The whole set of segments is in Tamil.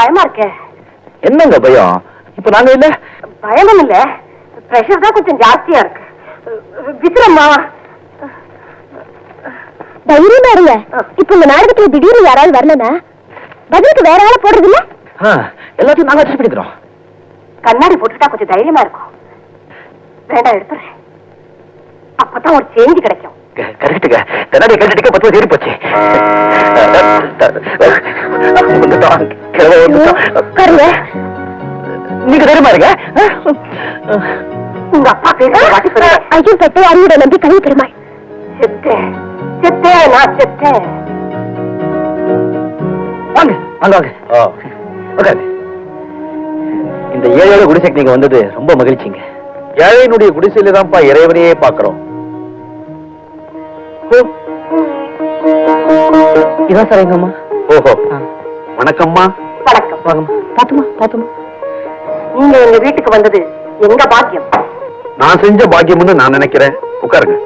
பயமா இருக்கே என்னங்க பயம் இப்ப நாங்க இல்ல பயமும் இல்ல பிரஷர் தான் கொஞ்சம் ஜாஸ்தியா இருக்கு விக்ரம்மா தைரியமா இருங்க இப்ப இந்த நாடகத்துல திடீர்னு யாராவது வரலனா பதிலுக்கு வேற ஆளை போடுறது இல்ல எல்லாத்தையும் நாங்க அட்ஜஸ்ட் பண்ணிக்கிறோம் கண்ணாடி போட்டுட்டா கொஞ்சம் தைரியமா இருக்கும் வேண்டாம் எடுத்துறேன் அப்பதான் ஒரு சேஞ்ச் கிடைக்கும் க- கரெக்ட்டுங்க கண்ணாடி கட்டிட்டு பத்து வருஷம் ஏறி போச்சு. கிழவ வந்துட்டோம். உட்காருங்க நீங்க தைரியமா இருங்க உங்க அப்பா பேசுற வாட்டி சொல்லுங்க. ஐயோ பெட்டை அறிவுட நம்பி கவி பெருமாள் செத்தேன் செத்தேன் நான் செத்தேன் வாங்க வாங்க வாங்க உட்காருங்க இந்த ஏழோட குடிசைக்கு நீங்க வந்தது ரொம்ப மகிழ்ச்சிங்க ஏழையினுடைய குடிசையில தான்ப்பா இறைவனையே பாக்குறோம் இதான் சார் எங்க அம்மா ஓஹோ வணக்கம்மா வணக்கம். வாங்கம்மா பாத்துமா பாத்துமா. நீங்க எங்க வீட்டுக்கு வந்தது எங்க பாக்கியம்? நான் செஞ்ச பாக்கியம்னு நான் நினைக்கிறேன். உட்காருங்க.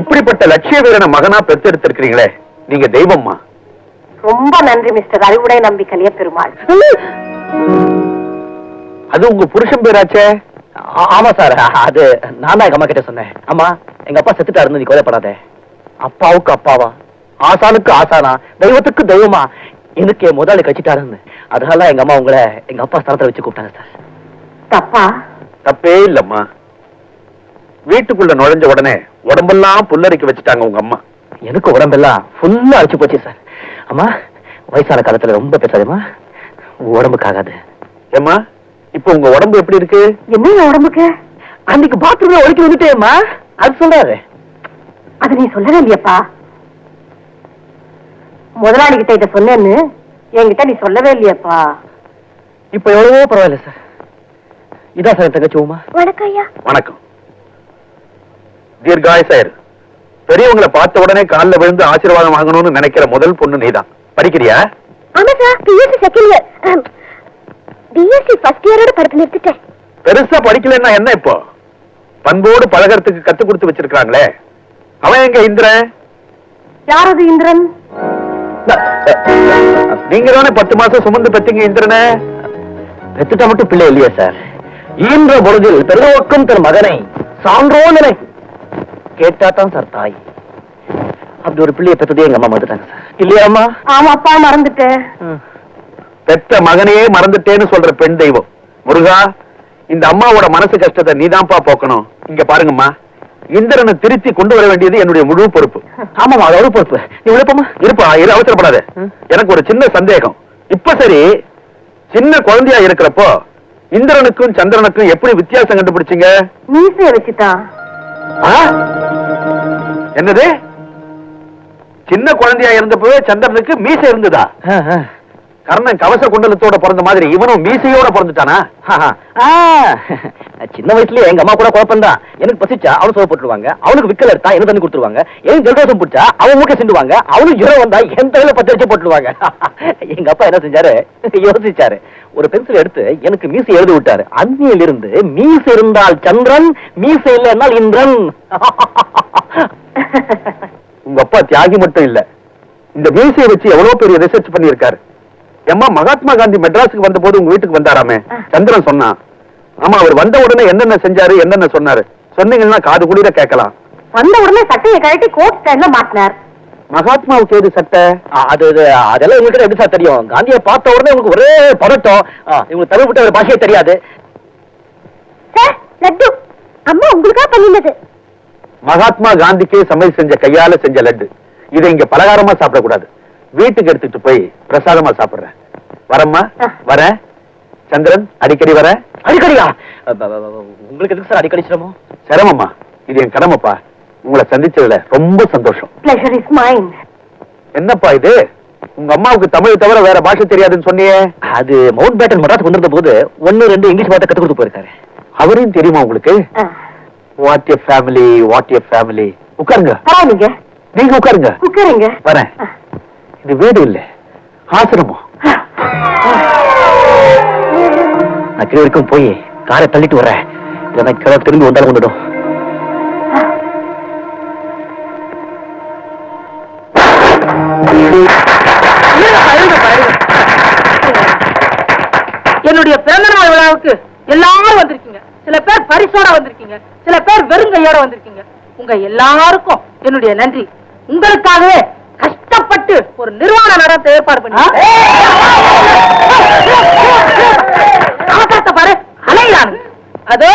இப்படிப்பட்ட லட்சிய வீரனை மகனா பெற்றெடுத்திருக்கிறீங்களே. நீங்க தெய்வம்மா. ரொம்ப நன்றி மிஸ்டர் அறிவுடை நம்பி கலிய பெருமாள். அது உங்க புருஷன் பேராச்சே? ஆமா சார். அது நான் தான் எங்க அம்மா கிட்ட சொன்னேன். அம்மா எங்க அப்பா செத்துட்டாருன்னு நீ கவலைப்படாத அப்பாவுக்கு அப்பாவா? ஆசானுக்கு ஆசானா? தெய்வத்துக்கு தெய்வமா? எனக்கு என் முதலாளி கட்சிட்டாருன்னு. அதனால எங்க அம்மா உங்களை எங்க அப்பா ஸ்தலத்துல வச்சு கூப்பிட்டாங்க சார். தப்பா? தப்பே இல்லம்மா. வீட்டுக்குள்ள நுழைஞ்ச உடனே உடம்பெல்லாம் புல்லரிக்க வச்சுட்டாங்க உங்க அம்மா. எனக்கு உடம்பெல்லாம் ஃபுல்லா அடிச்சு போச்சு சார். அம்மா வயசான காலத்துல ரொம்ப பேசாதேம்மா உடம்புக்கு ஆகாது ஏம்மா இப்போ உங்க உடம்பு எப்படி இருக்கு? என்ன உடம்புக்கு? அன்னைக்கு பாத்ரூம்ல ஒழுக்கி வந்துட்டேம்மா அது சொல்றாரு அது நீ சொல்லவே இல்லையப்பா. முதலாளி கிட்ட இத சொன்னேன்னு என்கிட்ட நீ சொல்லவே இல்லையப்பா. இப்போ எவ்வளவோ பரவாயில்ல சார். இதான் சார் தங்கச்சி உமா. வணக்கம் ஐயா. வணக்கம். தீர்காயசாயர் பெரியவங்களை பார்த்த உடனே காலில் விழுந்து ஆசீர்வாதம் வாங்கணும்னு நினைக்கிற முதல் பொண்ணு நீதான். படிக்கிறியா? ஆமா sir BSc second year BSc first இயரோட படிப்பு நிறுத்திட்டேன். பெருசா படிக்கலன்னா என்ன இப்போ? பண்போடு பழகறதுக்கு கத்து கொடுத்து வச்சிருக்காங்களே அவன் எங்க இந்திரன்? யார் அது இந்திரன்? நீங்க தானே பத்து மாசம் சுமந்து பெத்தீங்க இந்திரனே. பெத்துட்டா மட்டும் பிள்ளை இல்லையா சார். ஈன்ற பொழுதில் பெருவக்கம் தன் மகனை சான்றோ நினை கேட்டா தான் சார் தாய். அப்படி ஒரு பிள்ளைய பெத்ததே எங்க அம்மா மறந்துட்டாங்க சார். இல்லையா அம்மா? ஆமாப்பா மறந்துட்டேன் பெத்த மகனையே மறந்துட்டேன்னு சொல்ற பெண் தெய்வம். முருகா இந்த அம்மாவோட மனசு கஷ்டத்தை நீதான்ப்பா போக்கணும். இங்க பாருங்கம்மா. இந்திரனை திருத்தி கொண்டு வர வேண்டியது என்னுடைய முழு பொறுப்பு. ஆமாமா அதோட பொறுப்பு நீ விழுப்பமா இருப்பா இரு அவசரப்படாத. எனக்கு ஒரு சின்ன சந்தேகம். இப்ப சரி சின்ன குழந்தையா இருக்கிறப்போ இந்திரனுக்கும் சந்திரனுக்கும் எப்படி வித்தியாசம் கண்டுபிடிச்சீங்க? மீசைய வச்சுட்டான்? என்னது? சின்ன குழந்தையா இருந்தப்பவே சந்திரனுக்கு மீசை இருந்ததா? கர்ணன் கவச குண்டலத்தோட பிறந்த மாதிரி இவனும் மீசையோட பிறந்துட்டானா? சின்ன வயசுலயே எங்க அம்மா கூட குழப்பம் தான். எனக்கு பசிச்சா அவனு சோறு போட்டுருவாங்க. அவனுக்கு விக்கல் எடுத்தா என்ன தண்ணி கொடுத்துருவாங்க? எனக்கு ஜலதோஷம் பிடிச்சா அவன் மூக்க சிந்துவாங்க. அவனுக்கு ஜுரம் வந்தா என் தலையில பத்து வச்சு போட்டுருவாங்க. எங்க அப்பா என்ன செஞ்சாரு? யோசிச்சாரு. ஒரு பென்சில் எடுத்து எனக்கு மீசை எழுதி விட்டாரு. அந்நியில் இருந்து மீசை இருந்தால் சந்திரன் மீசை இல்லைன்னா இந்திரன். உங்க அப்பா தியாகி மட்டும் இல்ல. இந்த மீசையை வச்சு எவ்வளவு பெரிய ரிசர்ச் பண்ணியிருக்காரு? ஏம்மா மகாத்மா காந்தி மெட்ராஸுக்கு வந்த போது உங்க வீட்டுக்கு வந்தாராமே? சந்திரன் சொன்னான். ஆமா அவர் வந்த உடனே என்னென்ன செஞ்சாரு என்னென்ன சொன்னாரு? சொன்னீங்கன்னா காது குளிர கேட்கலாம். வந்த உடனே சட்டையை கழட்டி கோட் ஸ்டைல்ல மாட்டினார். மகாத்மாவுக்கு ஏது சட்டை? அது அதெல்லாம் உங்களுக்கு எப்படி சார் தெரியும்? காந்தியை பார்த்த உடனே உங்களுக்கு ஒரே பதட்டம். இவங்களுக்கு தமிழ் விட்ட ஒரு பாஷையே தெரியாது. லட்டு. அம்மா உங்களுக்கா பண்ணினது? மகாத்மா காந்திக்கு சமையல் செஞ்ச கையால செஞ்ச லட்டு. இதை இங்க பலகாரமா சாப்பிடக்கூடாது. வீட்டுக்கு எடுத்துட்டு போய் பிரசாதமா சாப்பிடுறேன். வரம்மா. ஆ. வரேன். சந்திரன் அடிக்கடி வர அடிக்கடியா? உங்களுக்கு எதுக்கு சார் அடிக்கடி சிரமம்? சிரமமா இது என் கடமைப்பா. உங்களை சந்திச்சதுல ரொம்ப சந்தோஷம். என்னப்பா இது? உங்க அம்மாவுக்கு தமிழ் தவிர வேற பாஷை தெரியாதுன்னு சொன்னியே. அது மவுண்ட் பேட்டன் மட்ராஸ் கொண்டு போது ஒன்னு ரெண்டு இங்கிலீஷ் வார்த்தை கத்து கொடுத்து போயிருக்காரு. அவரையும் தெரியுமா உங்களுக்கு? What a family what a family உட்காருங்க. நீங்க உட்காருங்க. உட்காருங்க. வரேன். இது வீடு இல்ல. ஆசிரமம். நான் வரைக்கும் போய் காரை தள்ளிட்டு வரேன் இல்லைன்னா கிழக்கு திரும்பி வந்தாலும் கொண்டுடும் என்னுடைய பிறந்தநாள் விழாவுக்கு எல்லாரும் வந்திருக்கீங்க. சில பேர் பரிசோட வந்திருக்கீங்க. சில பேர் வெறுங்கையோட வந்திருக்கீங்க. உங்க எல்லாருக்கும் என்னுடைய நன்றி. உங்களுக்காகவே கஷ்டப்பட்டு ஒரு நிர்வாண நடத்த ஏற்பாடு பண்ணி அவசரத்தை பாரு அலையிறானு அது.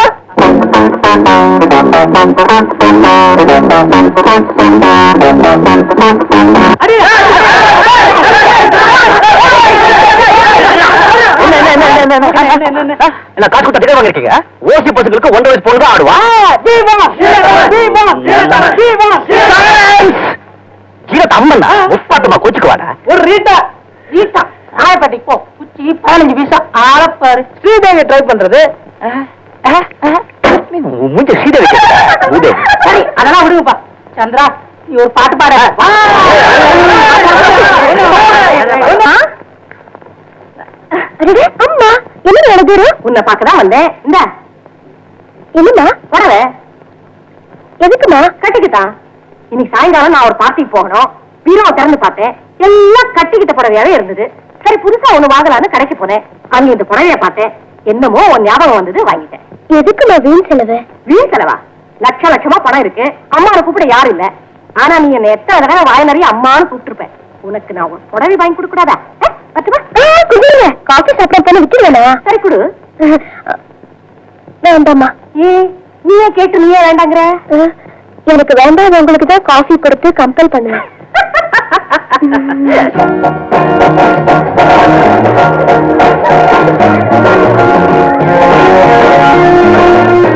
என்ன காசு கொடுத்த டிக்கெட் வாங்கிருக்கீங்க? ஓசி பசங்களுக்கு ஒன்றரை வயசு பொழுது ஆடுவா? கொச்சுக்கு வாடா. ஒரு ரீட்டா ரீட்டா. ராயப்பேட்டைக்கு போ. குச்சி பதினஞ்சு பைசா ஆளப்பாரு. ஸ்ரீதேவி ட்ரை பண்றது. மூஞ்ச வைக்க சரி அதெல்லாம் விடுங்கப்பா. சந்திரா நீ ஒரு பாட்டு பாட. அம்மா என்ன நடக்குது உன்னை பார்க்கதான் வந்தேன். இந்த. என்னம்மா? வரவே எதுக்குமா கட்டிக்கிட்டான். இன்னைக்கு சாயங்காலம் நான் ஒரு பார்ட்டிக்கு போகணும். பீரோவை திறந்து பார்த்தேன். எல்லாம் கட்டிக்கிட்ட புடவையாவே இருந்தது. சரி புதுசா ஒண்ணு வாங்கலாம்னு கடைக்கு போனேன். அங்க இந்த புடவைய பார்த்தேன். என்னமோ உன் ஞாபகம் வந்தது வாங்கிட்டேன். எதுக்குமா வீண் செலவு? வீண் செலவா? லட்ச லட்சமா பணம் இருக்கு. அம்மாவை கூப்பிட யாரும் இல்ல. ஆனா நீ என்ன எத்தனை தடவை வாய் நிறைய அம்மான்னு கூப்பிட்டுருப்ப. உனக்கு நான் ஒரு புடவை வாங்கி கொடுக்க கூடாதா அஹ், பத்துமா குடிங்க. காஃபி சாப்பிட தானே விட்டுருவேனா சரி கொடு. வேண்டாம்மா. ஏ நீயே கேட்டு நீயே வேண்டாங்கிற? எனக்கு வேண்டாம். உங்களுக்கு தான் காஃபி கொடுத்து கம்பல் பண்ணுவேன். சார்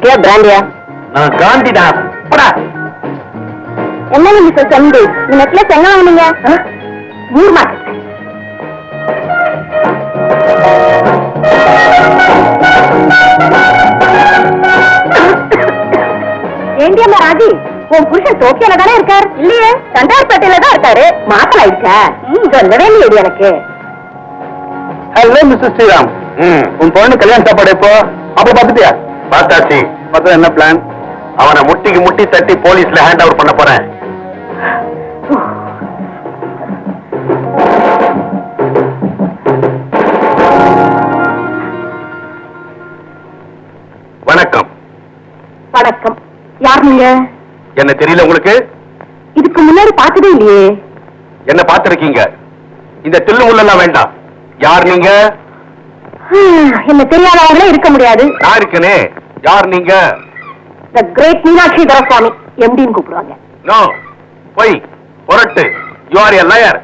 விஸ்கியா பிராண்டியா? நான் காந்திடா போடா. என்னங்க மிஸ்டர் சந்து இந்த நெக்லஸ் எங்க வாங்குனீங்க? ஊர் மார்க்கெட். ஏண்டியம்மா ராஜி? உன் புருஷன் டோக்கியோல தானே இருக்கார்? இல்லையே தண்டார்பேட்டையில தான் இருக்காரு. மாத்தல இருக்க சொல்லவே இல்லையடி எனக்கு. Hello mister Sriram. உன் பொண்ணு கல்யாண சாப்பாடு எப்போ? அப்ப பாத்துட்டியா பார்த்தாச்சு பார்த்தா என்ன பிளான் அவனை முட்டிக்கு முட்டி தட்டி போலீஸ்ல ஹேண்ட் ஓவர் பண்ண போறேன். வணக்கம். வணக்கம். யார் நீங்க? என்ன தெரியல உங்களுக்கு? இதுக்கு முன்னாடி பார்த்ததே இல்லையே. என்ன பார்த்திருக்கீங்க? இந்த தில்லு முள்ளெல்லாம் வேண்டாம். யார் நீங்க? என்ன தெரியாதவங்களே இருக்க முடியாது. நான் இருக்கனே. யார் நீங்க? த கிரேட் மீனாட்சி சுவாமி எம்டின்னு கூப்பிடுவாங்க. நோ பொய் புரட்டு. யூ ஆர் எ லயர்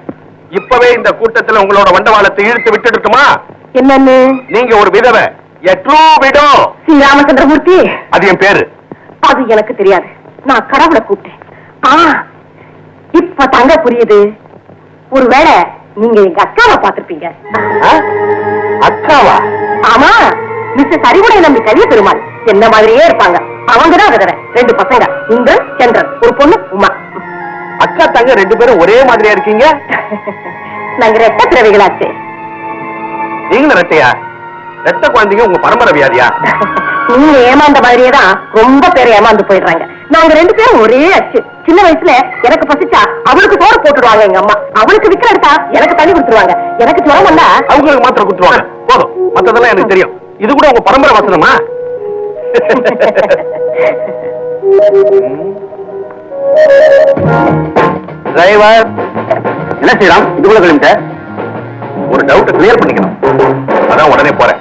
இப்பவே இந்த கூட்டத்துல உங்களோட வண்டவாளத்தை இழுத்து விட்டுட்டுமா என்னன்னு? நீங்க ஒரு விதவை a true widow Sri Ramachandramurthy. அது என் பேரு. அது எனக்கு தெரியாது. நான் கடவுளை கூப்பிட்டேன். ஆ இப்ப தங்க புரியுது. ஒருவேளை நீங்க எங்க அக்காவை பார்த்திருப்பீங்க? அக்காவா? ஆமா மிஸ்டர் சரிவுடைய நம்பி கவிய பெருமாள் என்ன மாதிரியே இருப்பாங்க? அவங்கதான் விதவை ரெண்டு பசங்க. இந்த சந்திரன் ஒரு பொண்ணு உமா. அக்கா தங்க ரெண்டு பேரும் ஒரே மாதிரியா இருக்கீங்க? நாங்க ரெட்ட பிறவிகளாச்சு. நீங்களும் ரெட்டையா? ரெட்ட குழந்தைங்க உங்க பரம்பரை வியாதியா? நீங்க ஏமாந்த மாதிரியே தான் ரொம்ப பேர் ஏமாந்து போயிடுறாங்க. நாங்க ரெண்டு பேரும் ஒரே அச்சு. சின்ன வயசுல எனக்கு பசிச்சா அவளுக்கு சோறு போட்டுடுவாங்க எங்க அம்மா. அவளுக்கு விக்கிற எடுத்தா எனக்கு தண்ணி கொடுத்துருவாங்க. எனக்கு ஜுரம் வந்தா அவங்களுக்கு மாத்திரம் குத்துவாங்க போதும். மத்ததெல்லாம் எனக்கு தெரியும். இது கூட உங்க பரம்பரை வசனமா? டிரைவர் என்ன செய்யலாம் இதுக்குள்ள கிளம்பிட்ட ஒரு டவுட்டை கிளியர் பண்ணிக்கணும். அதான் உடனே போறேன்.